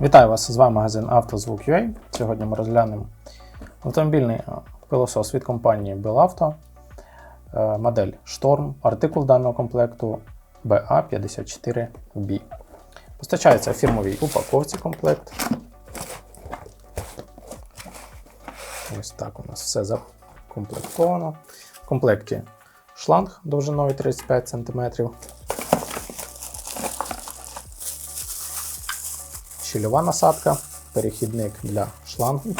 Вітаю вас! З вами магазин «Автозвук.UA». Сьогодні ми розглянемо автомобільний пилосос від компанії Белавто, е, модель Storm, артикул даного комплекту BA54B. Постачається фірмовій упаковці комплект. Ось так у нас все закомплектовано. В комплекті шланг довжиною 35 см. Щільова насадка, перехідник для шлангу.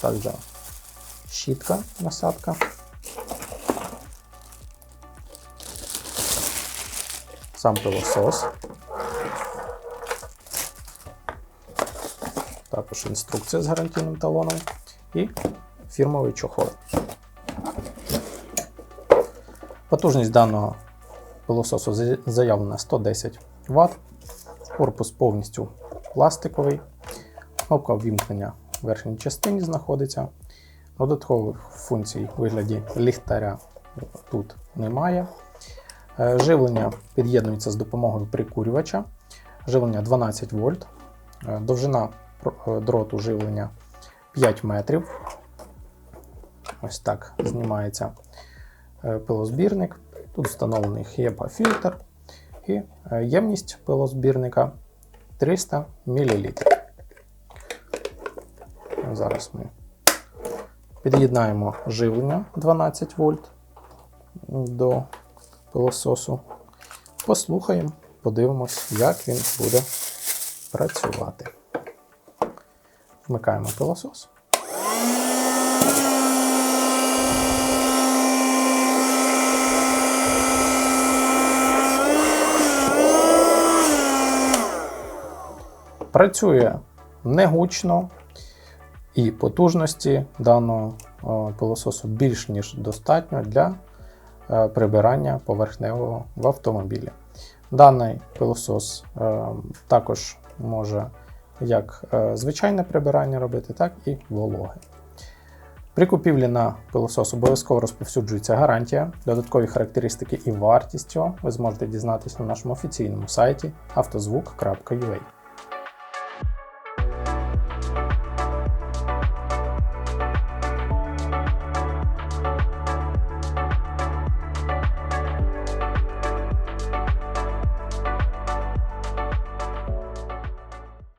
Також щітка насадка. Сам пилосос. Також інструкція з гарантійним талоном і фірмовий чохол. Потужність даного пилососу за- заявлена 110 Вт. Корпус повністю пластиковий. Кнопка ввімкнення в верхній частині знаходиться. Додаткових функцій у вигляді ліхтаря тут немає. Е, Живлення під'єднується з допомогою прикурювача. Живлення 12 вольт. Е, Довжина е, дроту живлення 5 метрів. Ось так знімається пилозбірник. Тут встановлений HEPA-фільтр і е, ємність пилозбірника 300 мл. Зараз ми під'єднаємо живлення 12 вольт до пилососу. Послухаємо, подивимось, як він буде працювати. Вмикаємо пилосос. Працює негучно і потужності даного е, пилососу більш ніж достатньо для е, прибирання поверхневого в автомобілі. Даний пилосос е, також може як звичайне прибирання робити, так і вологе. При купівлі на пилосос обов'язково розповсюджується гарантія, додаткові характеристики і вартість його ви зможете дізнатися на нашому офіційному сайті автозвук.ua.